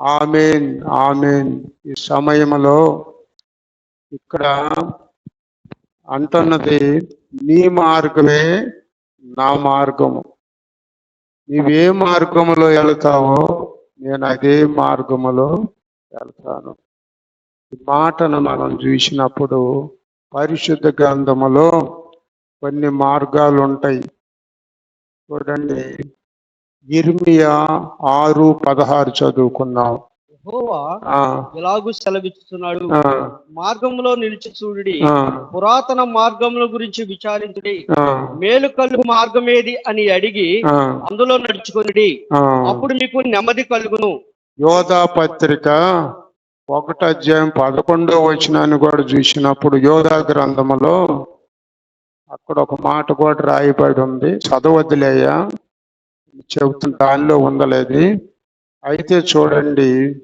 Amen amen. ఈ సమయంలో ఇక్కడ అంటున్నది నీ మార్గమే నా మార్గము. నీవే మార్గములో వెళ్తావో నేను అదే మార్గములో వెళ్తాను. ఈ మాటను మనం చూసినప్పుడు పరిశుద్ధ గ్రంథములో కొన్ని మార్గాలు ఉంటాయి చూడండి. ఇర్మియా ఆరు పదహారు చదువుకున్నాం. ఎలాగూ సెలవిస్తున్నాడు మార్గంలో నిలిచి చూడుడి. ఆ, పురాతన మార్గముల గురించి విచారించుడి. కలుగు మార్గం ఏది అని అడిగి అందులో నడుచుకొనిడి. ఆ. అప్పుడు మీకు నెమ్మది కలుగును. యోధా పత్రిక ఒకటి అధ్యాయం పదకొండో వచనాన్ని కూడా చూసినప్పుడు యోధా గ్రంథములో అక్కడ ఒక మాట కూడా రాయబడి ఉంది. చదవద్దులేయ్యా చెబుతున్న దానిలో ఉండలేదు. అయితే చూడండి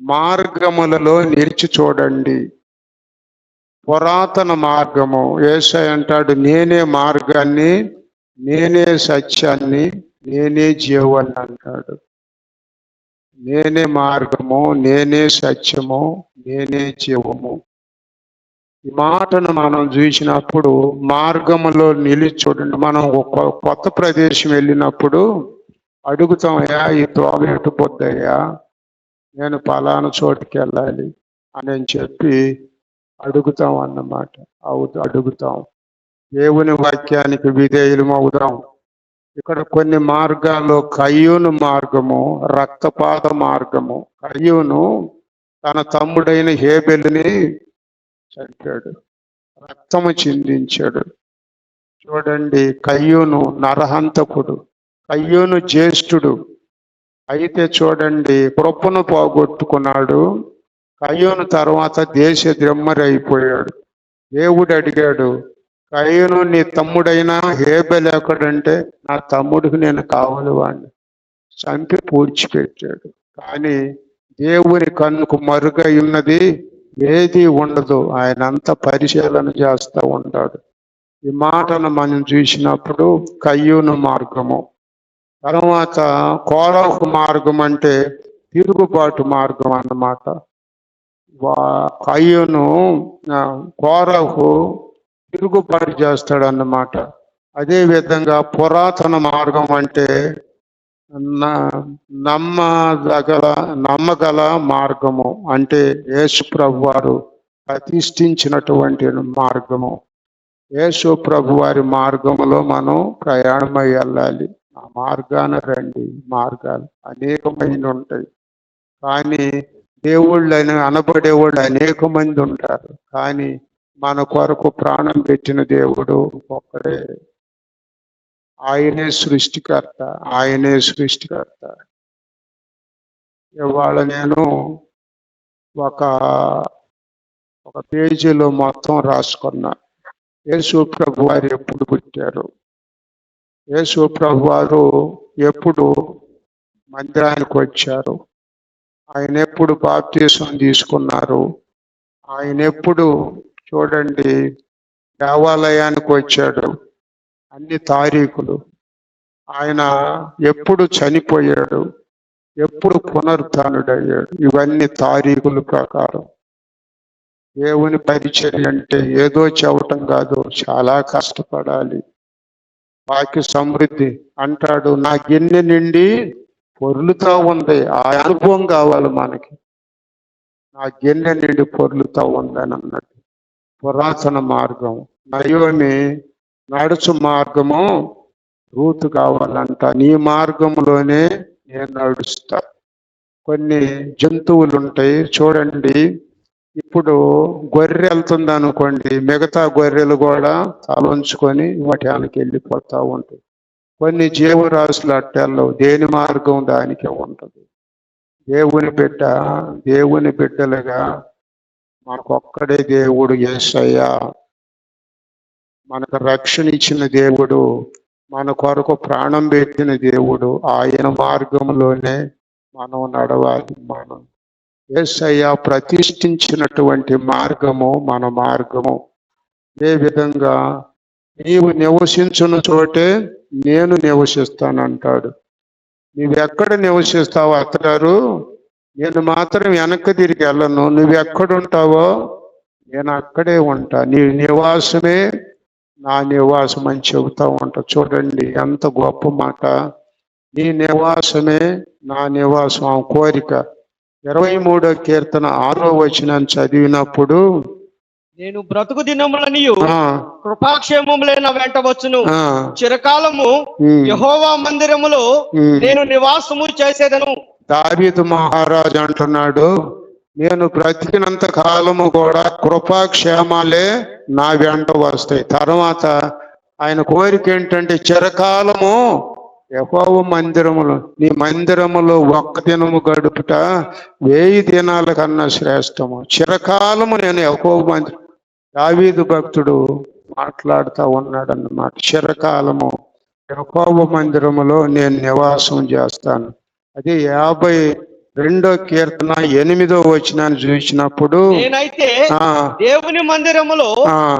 మార్గములలో నిలిచి చూడండి. పురాతన మార్గము. ఏసై అంటాడు నేనే మార్గాన్ని నేనే సత్యాన్ని నేనే జీవాన్ని అంటాడు. నేనే మార్గము నేనే సత్యము నేనే జీవము. మాటను మనం చూసినప్పుడు మార్గములో నిలిచి చూడండి మనం ఒక కొత్త ప్రదేశం వెళ్ళినప్పుడు అడుగుతామయ్యా ఈ తోవ ఎటు పొద్దయ్యా? నేను పలానా చోటుకి వెళ్ళాలి అని చెప్పి అడుగుతాం అన్నమాట. అవుతూ అడుగుతాం. దేవుని వాక్యానికి విధేయులం అవుదాం ఇక్కడ కొన్ని మార్గాల్లో కయ్యూను మార్గము రక్తపాత మార్గము. కయ్యూను తన తమ్ముడైన హేబెల్ని చంపాడు. రక్తము చిందించాడు. చూడండి కయ్యూను నరహంతకుడు కయ్యూను జ్యేష్ఠుడు. అయితే చూడండి కృపను పోగొట్టుకున్నాడు. కయ్యూను తర్వాత దేశ ద్రమ్మరి అయిపోయాడు దేవుడు అడిగాడు కయ్యూను నీ తమ్ముడైనా హేబెల్ నా తమ్ముడికి నేను కావాలి వాడిని చంపి పూడ్చిపెట్టాడు. కానీ దేవుని కన్నుకు మరుగై ఉన్నది ఏది ఉండదు. ఆయన అంత పరిశీలన చేస్తూ ఉంటాడు. ఈ మాటను మనం చూసినప్పుడు కయ్యూను మార్గము. తర్వాత కోరహు మార్గం అంటే తిరుగుబాటు మార్గం అన్నమాట. వా- కయ్యూను ఆ, కోరహు తిరుగుబాటు చేస్తాడు అన్నమాట అదే విధంగా పురాతన మార్గం అంటే నమ్మదగల నమ్మగల మార్గము అంటే యేసు ప్రభు వారు ప్రతిష్ఠించినటువంటి మార్గము. యేసు ప్రభు వారి మార్గములో మనం ప్రయాణమై వెళ్ళాలి. ఆ మార్గాన రండి. మార్గాలు అనేకమైన ఉంటాయి. కానీ దేవుళ్ళు అని అనబడేవాళ్ళు అనేక మంది ఉంటారు. కానీ మన కొరకు ప్రాణం పెట్టిన దేవుడు ఒక్కడే ఆయనే సృష్టికర్త ఆయనే సృష్టికర్త. ఇవాళ నేను ఒక ఒక పేజీలో మొత్తం రాసుకున్నా. యేసు ప్రభు వారు ఎప్పుడు పుట్టారు? యేసు ప్రభు వారు ఎప్పుడు మందిరానికి వచ్చారు? ఆయన ఎప్పుడు బాప్తీసం తీసుకున్నారు? ఆయన ఎప్పుడు చూడండి దేవాలయానికి వచ్చాడు? అన్ని తారీఖులు ఆయన ఎప్పుడు చనిపోయాడు ఎప్పుడు పునరుద్ధానుడయ్యాడు ఇవన్నీ తారీఖుల ప్రకారం. దేవుని పరిచర్య అంటే ఏదో చెవటం కాదు చాలా కష్టపడాలి. వాక్య సమృద్ధి అంటాడు నా గిన్నె నిండి పొర్లుతా ఉంది ఆ అనుభవం కావాలి మనకి. నా గిన్నె నిండి పొర్లుతా ఉందని అన్నట్టు పురాతన మార్గం. నయోమి నడుచు మార్గము రూతు కావాలంట. నీ మార్గంలోనే నేను నడుస్తా. కొన్ని జంతువులు ఉంటాయి చూడండి. ఇప్పుడు గొర్రె వెళ్తుంది అనుకోండి మిగతా గొర్రెలు కూడా తలంచుకొని వాటి వెనక్కి ఉంటాయి. కొన్ని జీవరాశులు అట్టెళ్ళవు దేని మార్గం దానికే ఉంటుంది. దేవుని బిడ్డ దేవుని బిడ్డలుగా మనకొక్కడే దేవుడు యేసయ్యా మనకు రక్షణ ఇచ్చిన దేవుడు మన కొరకు ప్రాణం పెట్టిన దేవుడు ఆయన మార్గంలోనే మనం నడవాలి. మనం ఏసయ్య ప్రతిష్ఠించినటువంటి మార్గము మన మార్గము. ఏ విధంగా? నీవు నివసించున్న చోటే నేను నివసిస్తానంటాడు. నువ్వెక్కడ నివసిస్తావో నివసిస్తావు అత్తగారు? నేను మాత్రం వెనక్కి తిరిగి వెళ్ళను. నువ్వెక్కడుంటావో? నేను అక్కడే ఉంటా. నీ నివాసమే నా నివాసం అని చెబుతా ఉంటా. చూడండి ఎంత గొప్ప మాట. నీ నివాసమే నా నివాసం. ఆ కోరిక. ఇరవై మూడో కీర్తన ఆరో వచనం చదివినప్పుడు నేను బ్రతుకు దినములనియు ఆ, కృపాక్షేమములే నా వెంట వచ్చును. చిరకాలము యహోవా మందిరములో. నేను నివాసము చేసేదను. దావీదు మహారాజు అంటున్నాడు నేను బ్రతికినంత కాలము కూడా కృపాక్షేమాలే నా వెంట వస్తాయి. తర్వాత ఆయన కోరిక ఏంటంటే చిరకాలము యహోవ మందిరములు నీ మందిరములో ఒక్క దినము గడుపుట వెయ్యి దినాల కన్నా శ్రేష్టము. చిరకాలము నేను యహోవ మందిరం దావీదు భక్తుడు మాట్లాడుతూ ఉన్నాడు అన్నమాట చిరకాలము యహోవ మందిరములో నేను నివాసం చేస్తాను. అది యాభై రెండో కీర్తన ఎనిమిదో వచనాన్ని చూసినప్పుడు నేనైతే దేవుని మందిరములో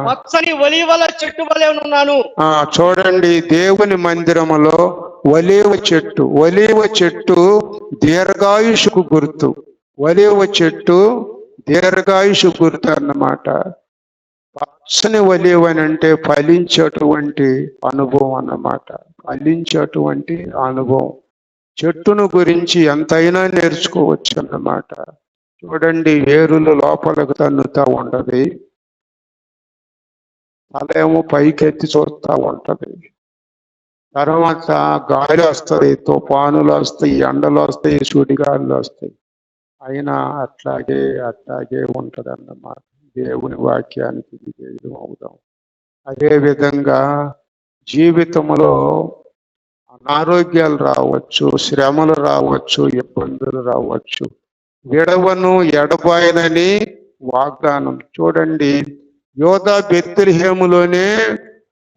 పచ్చని ఒలివల చెట్టు వలె ఉన్నాను. చూడండి దేవుని మందిరములో ఒలీవ చెట్టు ఒలీవ చెట్టు దీర్ఘాయుషుకు గుర్తు. ఒలీవ చెట్టు దీర్ఘాయుషు గుర్తు అన్నమాట. పచ్చని ఒలీవ అని అంటే ఫలించేటువంటి అనుభవం అన్నమాట. ఫలించేటువంటి అనుభవం. చెట్టును గురించి ఎంతైనా నేర్చుకోవచ్చు అన్నమాట. చూడండి వేరులు లోపలకు తన్నుతా ఉంటది. తలేమో పైకెత్తి చూస్తూ ఉంటది. తర్వాత గాలి వస్తుంది తుఫానులు వస్తాయి ఎండలు వస్తాయి సుడిగాలులు వస్తాయి. అయినా అట్లాగే అట్లాగే ఉంటది అన్నమాట. దేవుని వాక్యానికి విధేయులు అవుదాం. అదే విధంగా జీవితంలో అనారోగ్యాలు రావచ్చు శ్రమలు రావచ్చు ఇబ్బందులు రావచ్చు. విడవను ఎడబాయనని వాగ్దానం. చూడండి యోధా బెత్తిరిహేములోనే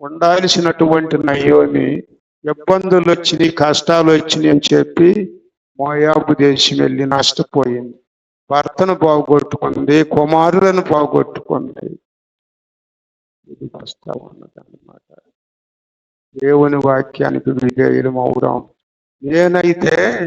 ఉండాల్సినటువంటి నయోమి ఇబ్బందులు వచ్చినాయి కష్టాలు వచ్చినాయి అని చెప్పి మోయాబు దేశం వెళ్ళి నష్టపోయింది. భర్తను బాగొట్టుకుంది కుమారులను బాగొట్టుకుంది ఇది వస్తా ఉన్నదన్నమాట దేవుని వాక్యానికి విధేయులం అవుదాం నేనైతే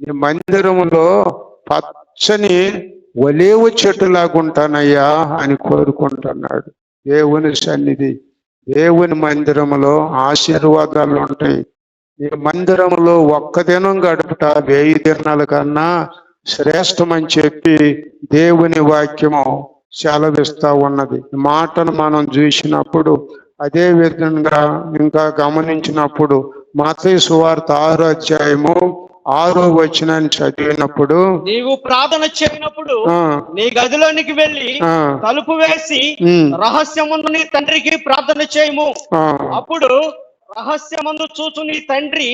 నీ మందిరములో పచ్చని ఒలేవు చెట్టులాగుంటానయ్యా అని కోరుకుంటున్నాడు. దేవుని సన్నిధి దేవుని మందిరములో ఆశీర్వాదాలు ఉంటాయి. నీ మందిరములో ఒక్క దినం గడుపుట వెయ్యి దినాల కన్నా శ్రేష్టమని చెప్పి దేవుని వాక్యము సెలవిస్తా ఉన్నది. మాటను మనం చూసినప్పుడు అదే విధంగా ఇంకా గమనించినప్పుడు మతయి సువార్త ఆరో అధ్యాయము ఆరో వచనాన్ని చదివినప్పుడు నీవు ప్రార్థన చేయనప్పుడు నీ గదిలోనికి వెళ్ళి తలుపు వేసి ఉమ్, రహస్యముందు నీ తండ్రికి ప్రార్థన చేయము. అప్పుడు రహస్యమందు చూచు నీ తండ్రి.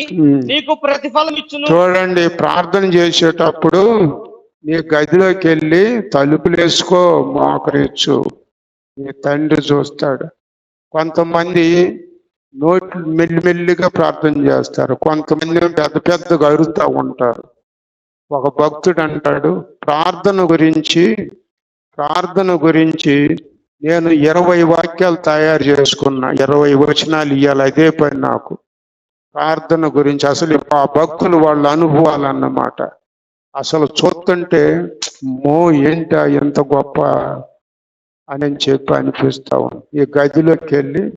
నీకు ప్రతిఫలం ఇచ్చును. చూడండి ప్రార్థన చేసేటప్పుడు నీ గదిలోకి వెళ్ళి తలుపులు వేసుకో మోకరించు. నీ తండ్రి చూస్తాడు. కొంతమంది నోట్లు మెల్లిమెల్లిగా ప్రార్థన చేస్తారు. కొంతమంది పెద్ద పెద్దగా అరుస్తూ ఉంటారు. ఒక భక్తుడు అంటాడు ప్రార్థన గురించి ప్రార్థన గురించి నేను ఇరవై వాక్యాలు తయారు చేసుకున్నా. ఇరవై వచనాలు ఇవ్వాలి అదే పని నాకు. ప్రార్థన గురించి అసలు ఆ భక్తులు వాళ్ళ అనుభవాలు అన్నమాట. అసలు చూస్తుంటే మో ఏంటా ఎంత గొప్ప అని చెప్పి అనిపిస్తా ఈ గదిలోకి వెళ్ళి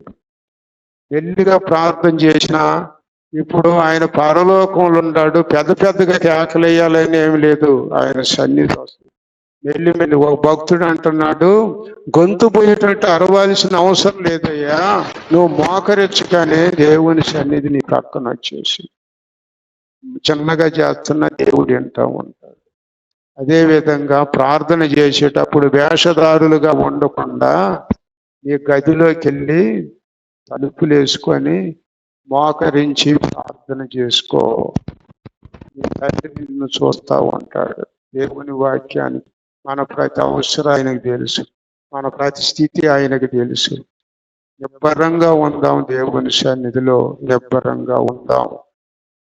ఎల్లిగా ప్రార్థన చేసిన ఇప్పుడు ఆయన పరలోకంలో ఉన్నాడు. పెద్ద పెద్దగా కేకలేయాలని ఏమి లేదు. ఆయన సన్నిధి వస్తుంది. మెల్లి మెల్లి ఒక భక్తుడు అంటున్నాడు గొంతు పోయేటట్టు అరవాల్సిన అవసరం లేదయ్యా. నువ్వు మోకరించగానే దేవుని సన్నిధి నీ పక్కన వచ్చేసి. చిన్నగా చేస్తున్న దేవుడు వింటూ అదేవిధంగా ప్రార్థన చేసేటప్పుడు వేషధారులుగా ఉండకుండా నీ గదిలోకి వెళ్ళి తలుపులు వేసుకొని మోకరించి ప్రార్థన చేసుకో. నీ తండ్రి నిన్ను చూస్తూ ఉంటాడు. దేవుని వాక్యానికి మన ప్రతి అవసరం ఆయనకు తెలుసు. మన ప్రతి స్థితి ఆయనకు తెలుసు. నిబ్బరంగా ఉందాం దేవుని సన్నిధిలో. నిబ్బరంగా ఉందాం.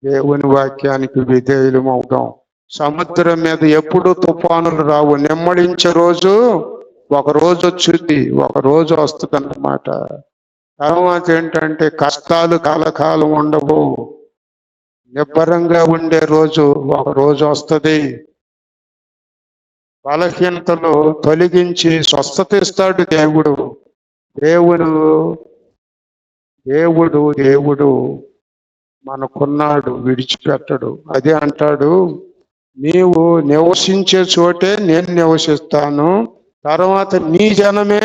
దేవుని వాక్యానికి విధేయులం అవుదాం సముద్రం మీద ఎప్పుడు తుఫానులు రావు. నెమ్మడించే రోజు ఒక రోజు వచ్చుద్ది ఒక రోజు వస్తుంది అన్నమాట తర్వాత ఏంటంటే కష్టాలు కాలకాలం ఉండవు. నిబ్బరంగా ఉండే రోజు ఒక రోజు వస్తుంది. బలహీనతలు తొలగించి స్వస్థత ఇస్తాడు దేవుడు. దేవుడు దేవుడు దేవుడు మనకున్నాడు విడిచిపెట్టడు. అదే అంటాడు నీవు నివసించే చోటే నేను నివసిస్తాను తర్వాత నీ జనమే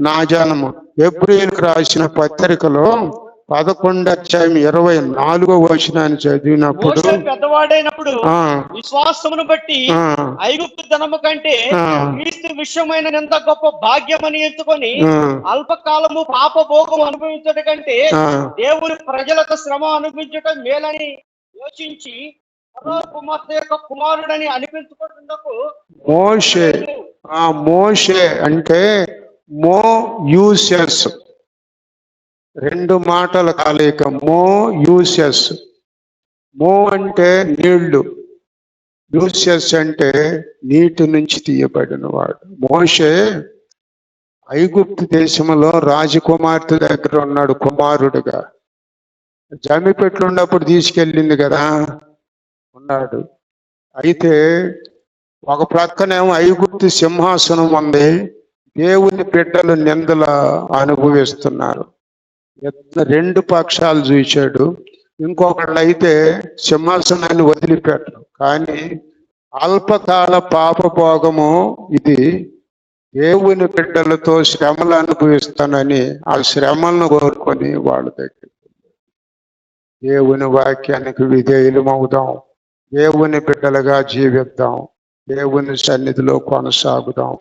నా జనము ఏప్రిల్కి రాసిన పత్రికలో పదకొండు అధ్యాయం ఇరవై నాలుగో వచనాన్ని చదివినప్పుడు పెద్దవాడైనప్పుడు విశ్వాసమును బట్టి ఐగుప్తు ధనము కంటే. క్రీస్తు విషయమైన ఎంత గొప్ప భాగ్యమని ఎంచుకొని అల్పకాలము పాప భోగం అనుభవించడం కంటే దేవుని ప్రజలకు శ్రమ అనుభవించడం మేలని యోచించి కుమార్తె యొక్క కుమారుడని అనిపించుకుంటున్నకు మోషే ఆ మోషే అంటే మో యూసెస్ రెండు మాటల కలయిక మో యూసెస్ మో అంటే నీళ్ళు. యూసెస్ అంటే నీటి నుంచి తీయబడిన వాడు. మోషే ఐగుప్తు దేశంలో రాజకుమార్తె దగ్గర ఉన్నాడు కుమారుడుగా. జమిపెట్లు ఉన్నప్పుడు తీసుకెళ్ళింది కదా. ఉన్నాడు. అయితే ఒక ప్రక్కనేమో ఐగుప్తు సింహాసనం ఉంది. దేవుని బిడ్డలు నిందల అనుభవిస్తున్నారు. రెండు పక్షాలు చూశాడు. ఇంకొకళ్ళు అయితే సింహాసనాన్ని వదిలిపెట్టరు. కానీ అల్పకాల పాపభోగము ఇది దేవుని బిడ్డలతో శ్రమలు అనుభవిస్తానని ఆ శ్రమలను కోరుకొని వాళ్ళ దగ్గర దేవుని వాక్యానికి విధేయులమవుదాం. దేవుని బిడ్డలుగా జీవిద్దాం. దేవుని సన్నిధిలో కొనసాగుదాం.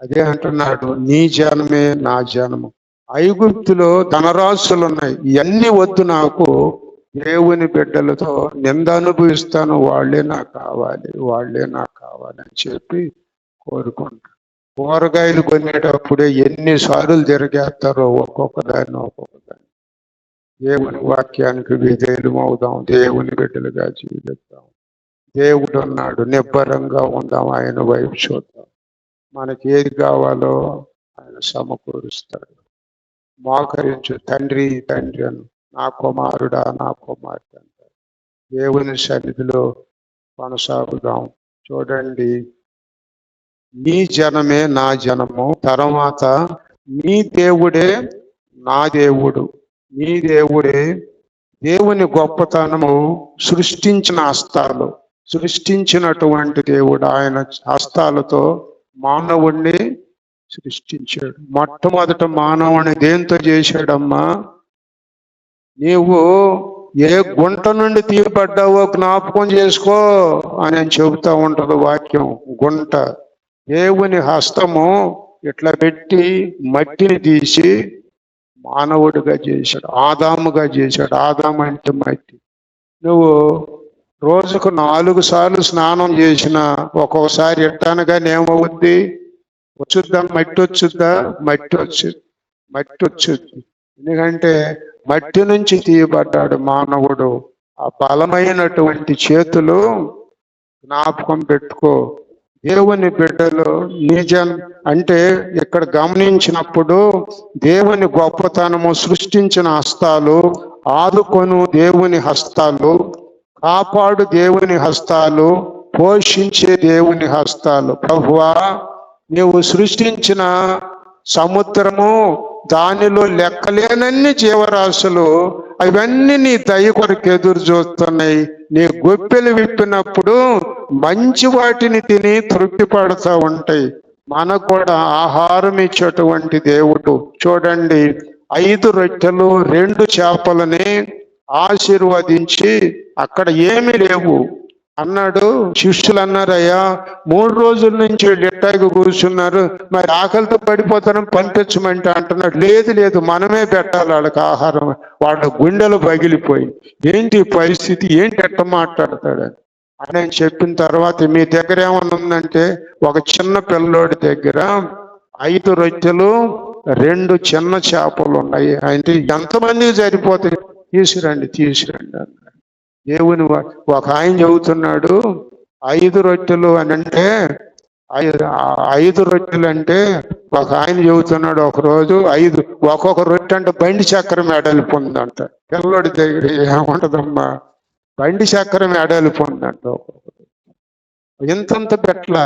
అదే అంటున్నాడు నీ జనమే నా జనము. ఐగుప్తులో ధనరాశులు ఉన్నాయి ఇవన్నీ వద్దు నాకు. దేవుని బిడ్డలతో నింద అనుభవిస్తాను. వాళ్ళే నాకు కావాలి వాళ్ళే నాకు కావాలి అని చెప్పి కోరుకుంటా. కూరగాయలు కొనేటప్పుడే ఎన్నిసార్లు తిరిగేస్తారో ఒక్కొక్క దాన్ని ఒక్కొక్క దేవుని వాక్యానికి విధేయులమవుదాం దేవుని బిడ్డలుగా జీవిద్దాం. దేవుడు అన్నాడు నిబ్బరంగా ఉందాం. ఆయన వైపు చూద్దాం. మనకి ఏది కావాలో ఆయన సమకూరుస్తాడు. మోకరించు తండ్రి తండ్రి అను. నా కుమారుడా నా కుమారుడు అంటారు దేవుని సన్నిధిలో కొనసాగుదాం. చూడండి. నీ జనమే నా జనము. తర్వాత నీ దేవుడే నా దేవుడు. నీ దేవుడే దేవుని గొప్పతనము సృష్టించిన హస్తాలు. సృష్టించినటువంటి దేవుడు ఆయన హస్తాలతో మానవుణ్ణి సృష్టించాడు. మొట్టమొదట మానవుని దేంతో చేశాడమ్మా? నీవు ఏ గుంట నుండి తీయబడ్డావో జ్ఞాపకం చేసుకో అని చెబుతా ఉంటుంది వాక్యం. గుంట. దేవుని హస్తము ఇట్లా పెట్టి మట్టిని తీసి మానవుడిగా చేశాడు ఆదాముగా చేశాడు. ఆదాము అంటే మట్టి నువ్వు రోజుకు నాలుగు సార్లు స్నానం చేసిన ఒక్కొక్కసారి ఎట్టానగానే ఏమవుద్ది? వచ్చుద్దా? మట్టి వచ్చుద్దా మట్టి వచ్చు మట్టి వచ్చుద్ది ఎందుకంటే మట్టి నుంచి తీయబడ్డాడు మానవుడు. ఆ బలమైనటువంటి చేతులు జ్ఞాపకం పెట్టుకో. దేవుని బిడ్డలు నిజం అంటే ఇక్కడ గమనించినప్పుడు దేవుని గొప్పతనము సృష్టించిన హస్తాలు ఆదుకొను దేవుని హస్తాలు కాపాడు దేవుని హస్తాలు పోషించే దేవుని హస్తాలు. ప్రభువా నీవు సృష్టించిన సముద్రము దానిలో లెక్కలేనన్ని జీవరాశులు అవన్నీ నీ దయ కొరకు ఎదురు చూస్తున్నాయి. నీ గొప్పెలు విప్పినప్పుడు మంచి వాటిని తిని తృప్తి పడుతూ ఉంటాయి. మనకు కూడా ఆహారం ఇచ్చేటువంటి దేవుడు. చూడండి ఐదు రొట్టెలు రెండు చేపలని ఆశీర్వదించి అక్కడ ఏమీ లేవు. అన్నాడు. శిష్యులు అన్నారయ్యా మూడు రోజుల నుంచి వీళ్ళు కూర్చున్నారు. మరి ఆకలితో పడిపోతాను పంపించమంటే అంటున్నాడు. లేదు లేదు మనమే పెట్టాలి వాళ్ళకి ఆహారం. వాళ్ళ గుండెలు పగిలిపోయి ఏంటి పరిస్థితి? ఏంటి ఎట్ట మాట్లాడతాడు? అని చెప్పిన తర్వాత మీ దగ్గర ఏమన్నా ఉందంటే ఒక చిన్న పిల్లోడి దగ్గర ఐదు రొట్టెలు రెండు చిన్న చేపలు ఉన్నాయి. అంటే ఎంతమందికి సరిపోతాయి? తీసుకురండి తీసుకురండి దేవుని ఒక ఆయన చెబుతున్నాడు ఐదు రొట్టెలు అని అంటే ఐదు రొట్టెలు అంటే ఒక ఆయన చెబుతున్నాడు ఒక రోజు ఐదు ఒక్కొక్క రొట్టె అంటే బండి చక్రం ఎడలిపోందంట పిల్లోడి దగ్గర ఏముంటదమ్మా? బండి చక్రం ఎడలిపోందంట ఒక్కొక్క ఇంతంత పెట్ల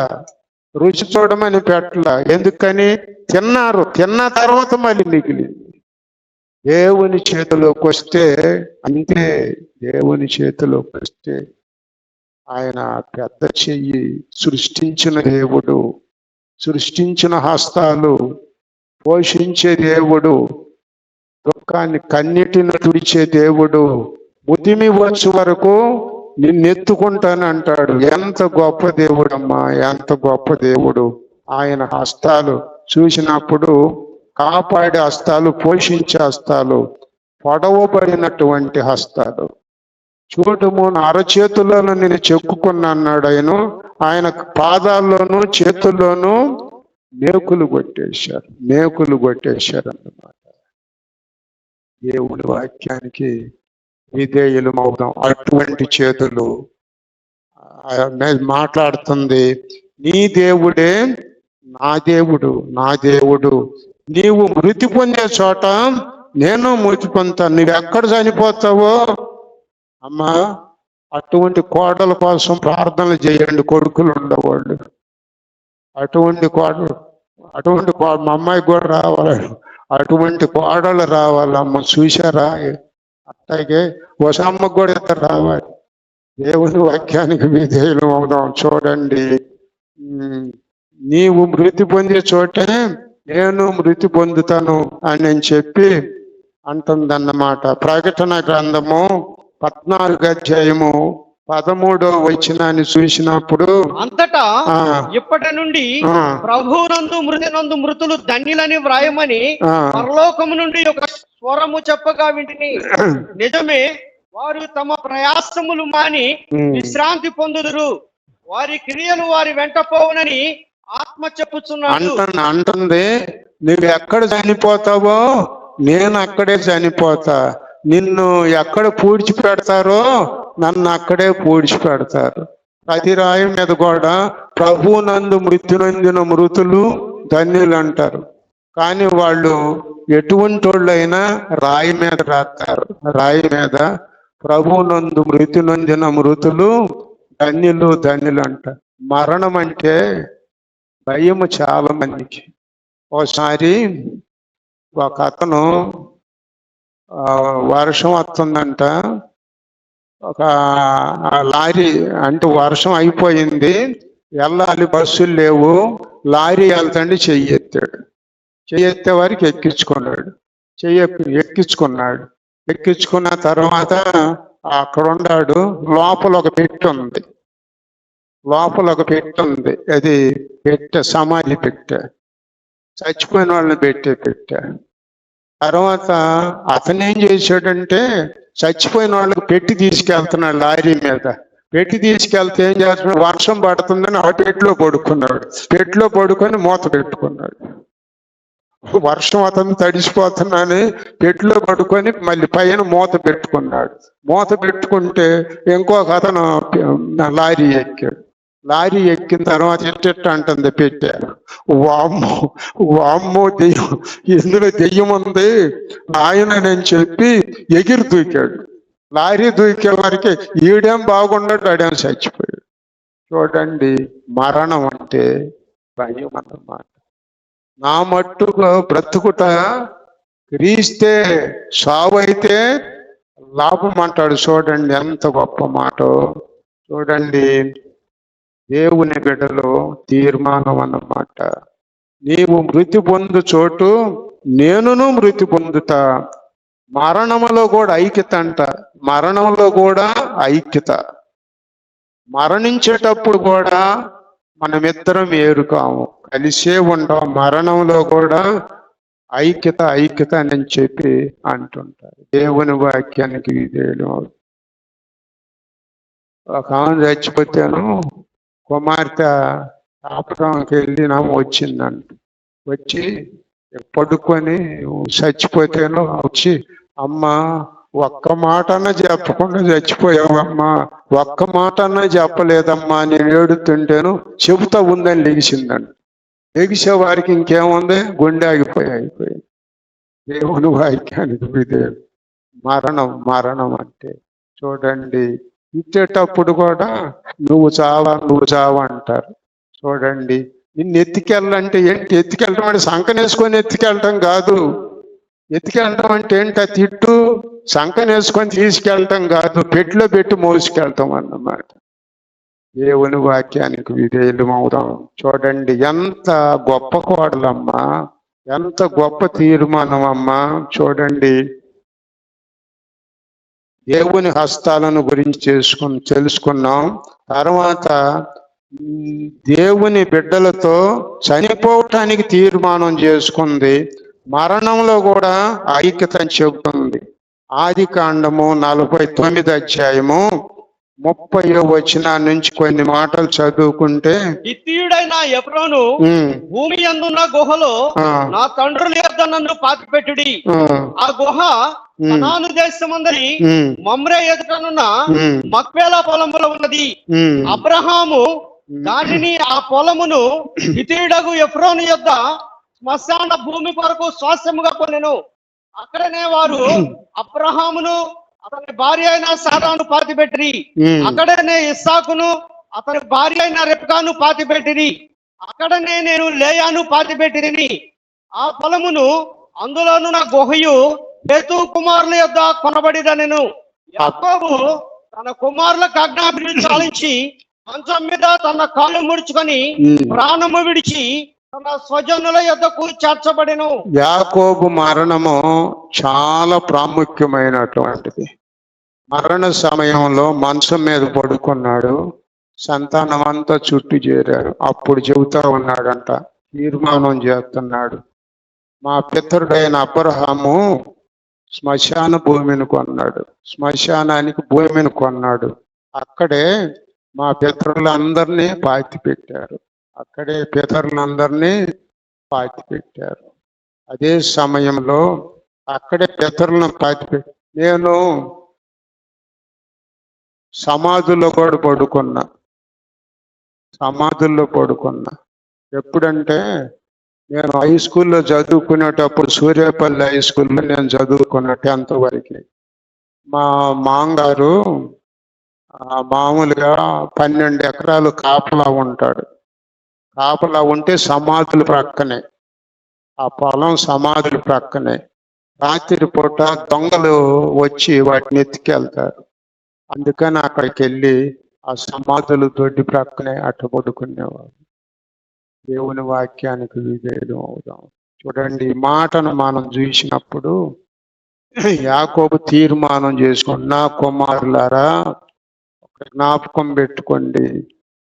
రుచి చూడమని పెట్ల ఎందుకని? తిన్నారు తిన్న తర్వాత మళ్ళీ మిగిలింది. దేవుని చేతిలోకి వస్తే అంతే దేవుని చేతిలోకి వస్తే ఆయన పెద్ద చెయ్యి సృష్టించిన దేవుడు సృష్టించిన హస్తాలు పోషించే దేవుడు దుఃఖాన్ని కన్నిటిని తుడిచే దేవుడు ముదిమి వచ్చే వరకు నిన్నెత్తుకుంటాను అంటాడు. ఎంత గొప్ప దేవుడమ్మా ఎంత గొప్ప దేవుడు. ఆయన హస్తాలు చూసినప్పుడు కాపాడే హస్తాలు పోషించే హస్తాలు పొడవబడినటువంటి హస్తాలు. చూడము అరచేతుల్లోనూ నేను చెక్కుకున్నా అన్నాడు ఆయన. ఆయన పాదాల్లోనూ చేతుల్లోనూ మేకులు కొట్టేశారు. మేకులు కొట్టేశారు అన్నమాట. దేవుడి వాక్యానికి విధేయులు అవుదాం. అటువంటి చేతులు మాట్లాడుతుంది నీ దేవుడే నా దేవుడు నా దేవుడు నీవు మృతి పొందే చోట నేను మృతి పొందుతాను. నువ్వు ఎక్కడ చనిపోతావో? అమ్మా అటువంటి కోడల కోసం ప్రార్థనలు చేయండి కొడుకులు ఉండేవాళ్ళు. అటువంటి కోడలు అటువంటి కో- మా అమ్మాయికి కూడా రావాలి. అటువంటి కోడలు రావాలి. అమ్మ చూసారా అట్లాగే వసమ్మకు కూడా ఇద్దరు రావాలి. దేవుని వాక్యానికి విధేయులు అవుదాం చూడండి. నీవు మృతి పొందే చోటే నేను మృతి పొందుతాను అని చెప్పి అంటుందన్నమాట. ప్రకటన గ్రంథము పద్నాలుగు అధ్యాయము పదమూడో వచనాన్ని చూసినప్పుడు అంతటా ఇప్పటి నుండి ఆ, ప్రభువునందు మృతినందు మృతులు ధన్యులని వ్రాయమని పరలోకము నుండి ఒక స్వరము చెప్పగా వింటిని. నిజమే వారు తమ ప్రయాసములు మాని విశ్రాంతి పొందుదురు. వారి క్రియలు వారి వెంట పోవునని ఆత్మ చెప్పుచున్నాడు. అంటుంది నువ్వు ఎక్కడ చనిపోతావో నేను అక్కడే చనిపోతా. నిన్ను ఎక్కడ పూడ్చి పెడతారో నన్ను అక్కడే పూడ్చి పెడతారు. ప్రతి రాయి మీద కూడా ప్రభు నందు మృత్యునందిన మృతులు ధన్యులు అంటారు. కానీ వాళ్ళు ఎటువంటి వాళ్ళైనా రాయి మీద రాస్తారు. రాయి మీద ప్రభు నందు మృతి మృతులు ధన్యులు ధన్యులు అంటారు. మరణం అంటే భయము చాలా మందికి. ఒకసారి ఒక అతను వర్షం వస్తుందంట. ఒక లారీ అంటే వర్షం అయిపోయింది. వెళ్ళాలి బస్సులు లేవు. లారీ వెళ్తండి చెయ్యి ఎత్తాడు. చెయ్యి ఎత్తే వారికి ఎక్కించుకున్నాడు. చెయ్యి ఎక్కించుకున్నాడు. ఎక్కించుకున్న తర్వాత అక్కడ ఉన్నాడు. లోపల ఒక పెట్టి ఉంది. లోపల ఒక పెట్టె ఉంది. అది పెట్టె సమాధి పెట్టె. చచ్చిపోయిన వాళ్ళని పెట్టే పెట్టె. తర్వాత అతనేం చేశాడంటే చచ్చిపోయిన వాళ్ళకి పెట్టి తీసుకెళ్తున్నాడు లారీ మీద. పెట్టి తీసుకెళ్తే ఏం చేస్తున్నాడు? వర్షం పడుతుందని ఆ పెట్టులో పడుకున్నాడు. పెట్టులో పడుకొని మూత పెట్టుకున్నాడు. వర్షం అతను తడిసిపోతున్నాని పెట్టులో పడుకొని మళ్ళీ పైన మూత పెట్టుకున్నాడు. మూత పెట్టుకుంటే ఇంకొక అతను లారీ ఎక్కాడు. లారీ ఎక్కిన తర్వాత ఎట్టెట్ట అంటుంది పెట్టారు వామ్మో వామ్మో దెయ్యం ఇందులో దెయ్యం ఉంది. ఆయన నేను చెప్పి ఎగిరి దూకాడు. లారీ దూకే వారికి ఈడేం బాగున్నాడు ఆడేం చచ్చిపోయాడు. చూడండి మరణం అంటే భయం అన్నమాట. నా మట్టుకు బ్రతుకుట క్రీస్తే సావు అయితే లాభం అంటాడు. చూడండి ఎంత గొప్ప మాట. చూడండి దేవుని బిడ్డలో తీర్మానం అన్నమాట. నీవు మృతి పొందు చోటు నేనును మృతి పొందుతా. మరణములో కూడా ఐక్యత అంట మరణంలో కూడా ఐక్యత. మరణించేటప్పుడు కూడా మనమిద్దరం ఏరుకాము. కలిసే ఉంటాం మరణంలో కూడా ఐక్యత ఐక్యత అని చెప్పి అంటుంటారు. దేవుని వాక్యానికి విధేయులు ఒక ఆమె చచ్చిపోతాను. కుమార్తె కాపురంకి వెళ్ళినాము వచ్చిందంట. వచ్చి పడుకొని చచ్చిపోతేనో వచ్చి అమ్మ ఒక్క మాట చెప్పకుండా చచ్చిపోయావమ్మా ఒక్క మాటన్నా చెప్పలేదమ్మా నేను ఏడుతుంటేను చెబుతా ఉందని లెగిసిందండి లెగిసే వారికి ఇంకేముంది? గుండె ఆగిపోయి అయిపోయింది. దేవుని వాక్యానికి మరణం మరణం అంటే చూడండి ఇచ్చేటప్పుడు కూడా నువ్వు చావా నువ్వు చావా అంటారు. చూడండి నిన్ను ఎత్తికెళ్ళాలంటే ఏంటి? ఎత్తికెళ్ళడం అంటే సంకనేసుకొని ఎత్తికెళ్ళటం కాదు. ఎత్తికెళ్ళడం అంటే ఏంటి? ఆ తిట్టు సంకనేసుకొని తీసుకెళ్ళటం కాదు. పెట్టిలో పెట్టి మోసుకెళ్ళటం అన్నమాట. దేవుని వాక్యానికి విధేయులు అవుదాం. చూడండి ఎంత గొప్ప కోడలమ్మా. ఎంత గొప్ప తీర్మానం అమ్మా చూడండి దేవుని హస్తాలను గురించి చేసుకుని తెలుసుకున్నాం. తర్వాత దేవుని బిడ్డలతో చనిపోవటానికి తీర్మానం చేసుకుంది. మరణంలో కూడా ఐక్యతని చెబుతుంది. ఆది కాండము నలభై తొమ్మిది అధ్యాయము ముప్పై వచ్చిన నుంచి కొన్ని మాటలు చదువుకుంటే హిత్తీయుడైన ఎఫ్రోను భూమి అందున్న గుహలో నా తండ్రుల యొద్ద నన్ను పాతిపెట్టుడి. ఆ, గుహ కనాను దేశమందరి ఉమ్, మమ్రే ఎదుటనున్న మక్వేల పొలములో ఉన్నది. అబ్రహాము దానిని ఆ పొలమును హితీయుడగు ఎఫ్రోను యొద్ద శ్మశాన భూమి కొరకు స్వాస్థ్యముగా కొనెను. అక్కడనే వారు అబ్రహామును అతని భార్య అయిన సారాను పాతిపెట్టిరి ఉమ్. అక్కడనే ఇస్సాకును అతని భార్య అయిన రెప్కాను పాతిపెట్టిరి అక్కడనే నేను లేయాను పాతిపెట్టిరిని ఆ పొలమును అందులోను నా గుహయు హేతు కుమారుల యొద్ద కొనబడిదనెను యాకోబు తన కుమారులకు ఆజ్ఞాపిని చాలించి మంచం మీద తన కాళ్ళు ముడుచుకొని. ప్రాణము విడిచి తన స్వజనుల యొద్దకు చేర్చబడిను. యాకోబు మరణము చాలా ప్రాముఖ్యమైనటువంటిది. మరణ సమయంలో మంచం మీద పడుకున్నాడు. సంతానం అంతా చుట్టూ చేరారు అప్పుడు చెబుతా ఉన్నాడంట తీర్మానం చేస్తున్నాడు. మా పితరుడైన అబ్రహాము శ్మశాన భూమిని కొన్నాడు. శ్మశానానికి భూమిని కొన్నాడు. అక్కడే మా పితరులందరినీ పాతి పెట్టారు అక్కడే పితరులందరినీ పాతి పెట్టారు అదే సమయంలో అక్కడే పితరులను పాతి పెట్టి నేను సమాధుల్లో కూడా పడుకున్నా. సమాధుల్లో పడుకున్నా. ఎప్పుడంటే నేను హై స్కూల్లో చదువుకునేటప్పుడు సూర్యాపల్లి హై స్కూల్లో నేను చదువుకున్న టెన్త్ వరకు. మా మాంగారు మామూలుగా పన్నెండు ఎకరాలు కాపలా ఉంటాడు. కాపలా ఉంటే సమాధులు ప్రక్కనే. ఆ పొలం సమాధులు ప్రక్కనే. రాత్రి పూట దొంగలు వచ్చి వాటిని ఎత్తుకెళ్తారు. అందుకని అక్కడికి వెళ్ళి ఆ సమాధులు దొడ్డి ప్రక్కనే అట్ట పడుకునేవారు. దేవుని వాక్యానికి విధేయులు అవుదాం. చూడండి ఈ మాటను మనం చూసినప్పుడు యాకోబు తీర్మానం చేసుకున్న నా కుమారులారా జ్ఞాపకం పెట్టుకోండి.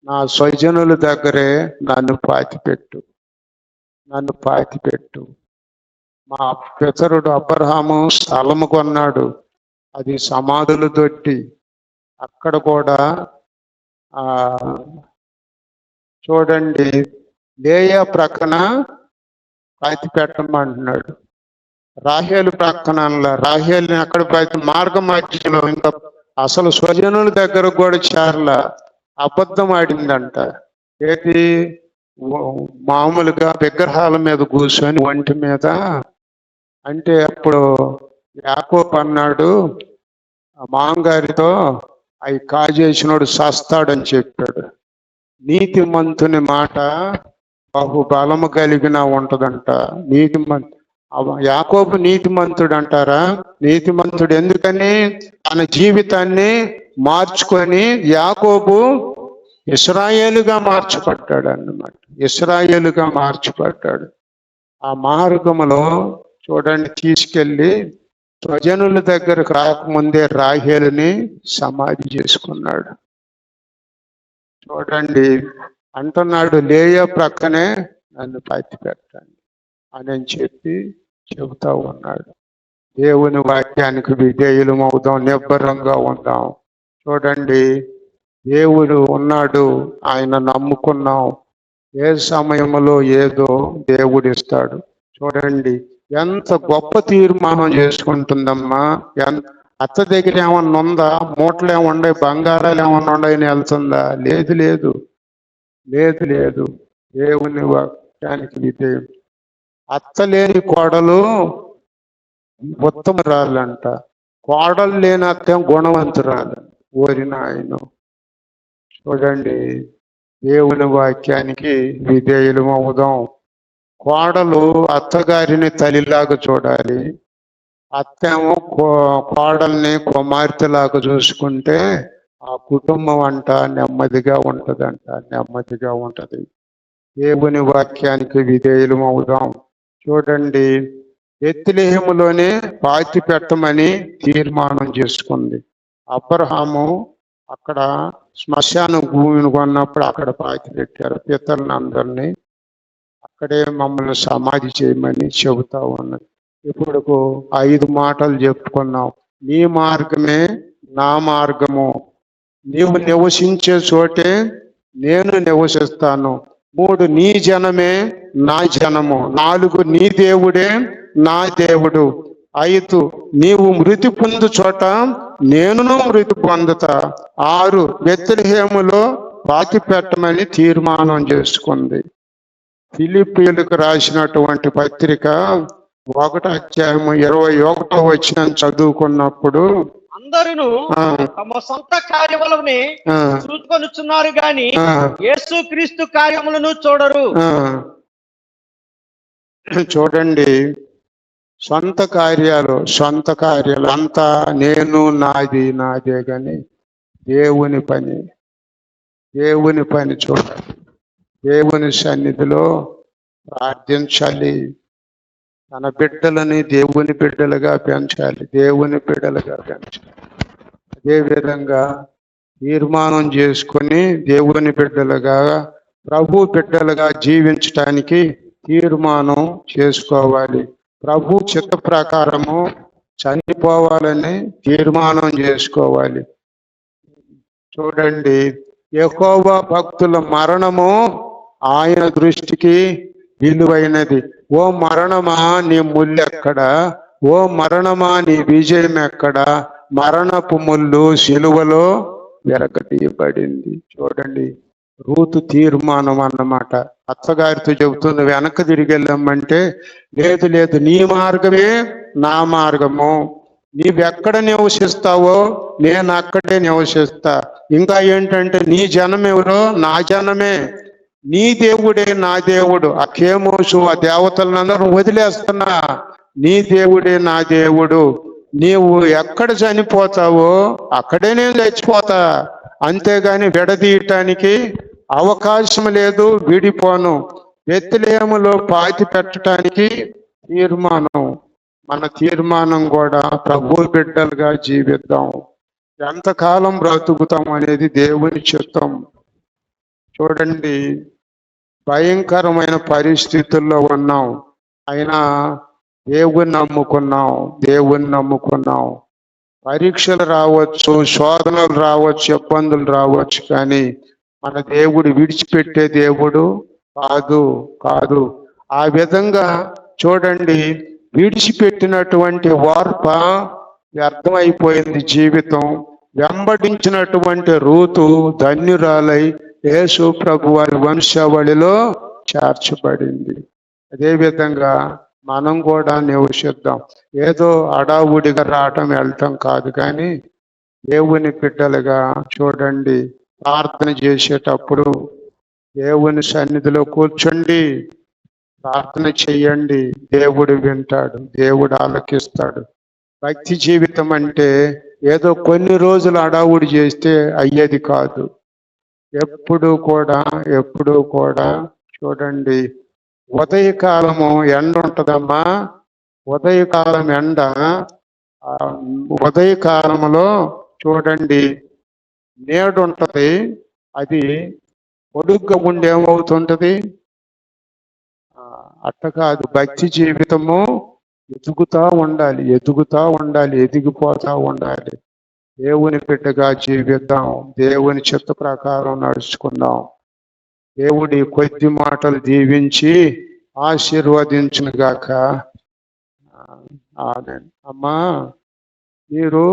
నా స్వజనుల దగ్గరే నన్ను పాతిపెట్టు. నన్ను పాతిపెట్టు. మా పితరుడు అబ్రహాము స్థలము కొన్నాడు. అది సమాధులు తొట్టి. అక్కడ కూడా చూడండి లేయ ప్రక్కన పాతి పెట్టమంటున్నాడు రాహేలు ప్రక్కన అనలా. అక్కడ పాతి మార్గ మధ్యలో ఇంకా అసలు స్వజనుల దగ్గర కూడా చేరల. అబద్ధం ఆడిందంట ఏది మామూలుగా విగ్రహాల మీద కూర్చొని ఒంటి మీద అంటే అప్పుడు యాకోప్ అన్నాడు మాంగారితో అవి కాజేసినోడు సస్తాడని చెప్పాడు. నీతిమంతుని మాట బహుబలము కలిగిన ఉంటదంట. నీతిమంతు యాకోపు యాకోబు నీతిమంతుడు అంటారా నీతిమంతుడు ఎందుకని? తన జీవితాన్ని మార్చుకొని యాకోబు ఇస్రాయేలుగా మార్చిపడ్డాడు అన్నమాట ఇస్రాయేలుగా మార్చిపడ్డాడు ఆ మార్గములో చూడండి తీసుకెళ్ళి ప్రజనుల దగ్గరకు రాకముందే రాహేలుని సమాధి చేసుకున్నాడు. చూడండి అంటున్నాడు లేయ ప్రక్కనే నన్ను పాతి పెట్టండి అని చెప్పి చెబుతా ఉన్నాడు. దేవుని వాక్యానికి విధేయులం అవుదాం నిబ్బరంగా ఉందాం. చూడండి దేవుడు ఉన్నాడు ఆయన నమ్ముకున్నాం. ఏ సమయంలో ఏదో దేవుడు ఇస్తాడు చూడండి ఎంత గొప్ప తీర్మానం చేసుకుంటుందమ్మా. ఎంత అత్త దగ్గర ఏమన్నా ఉందా? మూటలు ఏమన్నా బంగారాలు ఏమన్నా ఉన్నాయని వెళ్తుందా? లేదు లేదు. లేదు లేదు. దేవుని వాక్యానికి ఇదే అత్త లేని కోడలు ఉత్తమరాలంట. కోడలు లేని అత్త గుణవంతురాలంట ఓరి నాయను. చూడండి దేవుని వాక్యానికి విధేయులు అవుదాం. కోడలు అత్తగారిని తల్లిలాగా చూడాలి. అత్తేమో కో- కోడల్ని కుమార్తెలాగా చూసుకుంటే ఆ కుటుంబం అంట నెమ్మదిగా ఉంటదంట నెమ్మదిగా ఉంటది. దేవుని వాక్యానికి విధేయులు అవుదాం. చూడండి ఎత్తిలేహములోనే పాతి పెట్టమని తీర్మానం చేసుకుంది. అబ్రహాము అక్కడ శ్మశాన భూమిని కొన్నప్పుడు అక్కడ పాతి పెట్టారు పితరులను అందరినీ అక్కడే మమ్మల్ని సమాధి చేయమని చెబుతా ఉన్నది. ఇప్పుడు ఐదు మాటలు చెప్పుకున్నాం. నీ మార్గమే నా మార్గము. నీవు నివసించే చోటే నేను నివసిస్తాను. మూడు నీ జనమే నా జనము. నాలుగు నీ దేవుడే నా దేవుడు. ఐదు నీవు మృతి పొందు చోట నేనును మృతి పొందుతా. ఆరు బెత్లెహేములో పాతి పెట్టమని తీర్మానం చేసుకుంది. ఫిలిపియులకు రాసినటువంటి పత్రిక ఒకటో అధ్యాయము ఇరవై ఒకటో వచ్చిన చదువుకున్నప్పుడు అందరూ తమ సొంత కార్యములని చూసుకొనుచున్నారు గాని యేసు క్రీస్తు కార్యములను చూడరు. చూడండి. సొంత కార్యాలు సొంత కార్యాలు. అంతా నేను నాది నాదే గాని దేవుని పని దేవుని పని చూడాలి. దేవుని సన్నిధిలో ప్రార్థించాలి. తన బిడ్డలని దేవుని బిడ్డలుగా పెంచాలి. దేవుని బిడ్డలుగా పెంచాలి. అదేవిధంగా తీర్మానం చేసుకొని దేవుని బిడ్డలుగా ప్రభు బిడ్డలుగా జీవించటానికి తీర్మానం చేసుకోవాలి. ప్రభు చిత్త ప్రకారము చనిపోవాలని తీర్మానం చేసుకోవాలి. చూడండి ఎక్కువ భక్తుల మరణము ఆయన దృష్టికి విలువైనది. ఓ మరణమా నీ ముల్లెక్కడ? ఓ మరణమా నీ విజయం ఎక్కడ? మరణపు ముళ్ళు సిలువలో వెరకతీయబడింది చూడండి రూతు తీర్మానం అన్నమాట. అత్తగారితో చెబుతుంది వెనక్కి తిరిగి వెళ్ళామంటే లేదు లేదు నీ మార్గమే నా మార్గము. నీవెక్కడ నివసిస్తావో నేను అక్కడే నివసిస్తా. ఇంకా ఏంటంటే నీ జనం ఎవరో నా జనమే. నీ దేవుడే నా దేవుడు. ఆ కేమోసు ఆ దేవతలందరూ వదిలేస్తున్నా. నీ దేవుడే నా దేవుడు. నీవు ఎక్కడ చనిపోతావో అక్కడే నేను చచ్చిపోతా అంతేగాని విడదీయటానికి అవకాశం లేదు విడిపోను. వ్యతిలేములో పాతి పెట్టడానికి తీర్మానం. మన తీర్మానం కూడా ప్రభు బిడ్డలుగా జీవిద్దాం. ఎంతకాలం బ్రతుకుతాం అనేది దేవుని చిత్తం. చూడండి భయంకరమైన పరిస్థితుల్లో ఉన్నాం. అయినా దేవుని నమ్ముకున్నాం దేవుని నమ్ముకున్నాం. పరీక్షలు రావచ్చు శోధనలు రావచ్చు ఇబ్బందులు రావచ్చు కానీ మన దేవుడు విడిచిపెట్టే దేవుడు కాదు కాదు. ఆ విధంగా చూడండి విడిచిపెట్టినటువంటి వార్ప వ్యర్థమైపోయింది జీవితం. వెంబడించినటువంటి రూతు ధన్యురాలై యేసు ప్రభు వారి వంశావళిలో చేర్చబడింది. అదే విధంగా మనం కూడా నివసిద్దాం. ఏదో అడావుడిగా రావటం వెళ్ళటం కాదు కానీ దేవుని బిడ్డలుగా చూడండి ప్రార్థన చేసేటప్పుడు దేవుని సన్నిధిలో కూర్చోండి. ప్రార్థన చెయ్యండి దేవుడు వింటాడు. దేవుడు ఆలకిస్తాడు. భక్తి జీవితం అంటే ఏదో కొన్ని రోజులు అడావుడి చేస్తే అయ్యేది కాదు. ఎప్పుడు కూడా ఎప్పుడు కూడా చూడండి. ఉదయకాలము ఎండ ఉంటుందమ్మా. ఉదయకాలం ఎండ ఉదయకాలంలో చూడండి. నేడు ఉంటుంది అది పొడుగ్గా ఉండి ఏమవుతుంటది అట్ట కాదు భక్తి జీవితము ఎదుగుతా ఉండాలి ఎదుగుతా ఉండాలి ఎదిగిపోతా ఉండాలి. దేవుని బిడ్డగా జీవిద్దాం. దేవుని చిత్త ప్రకారం నడుచుకుందాం. దేవుడి కొద్ది మాటలు దీవించి ఆశీర్వదించిన గాక అమ్మా మీరు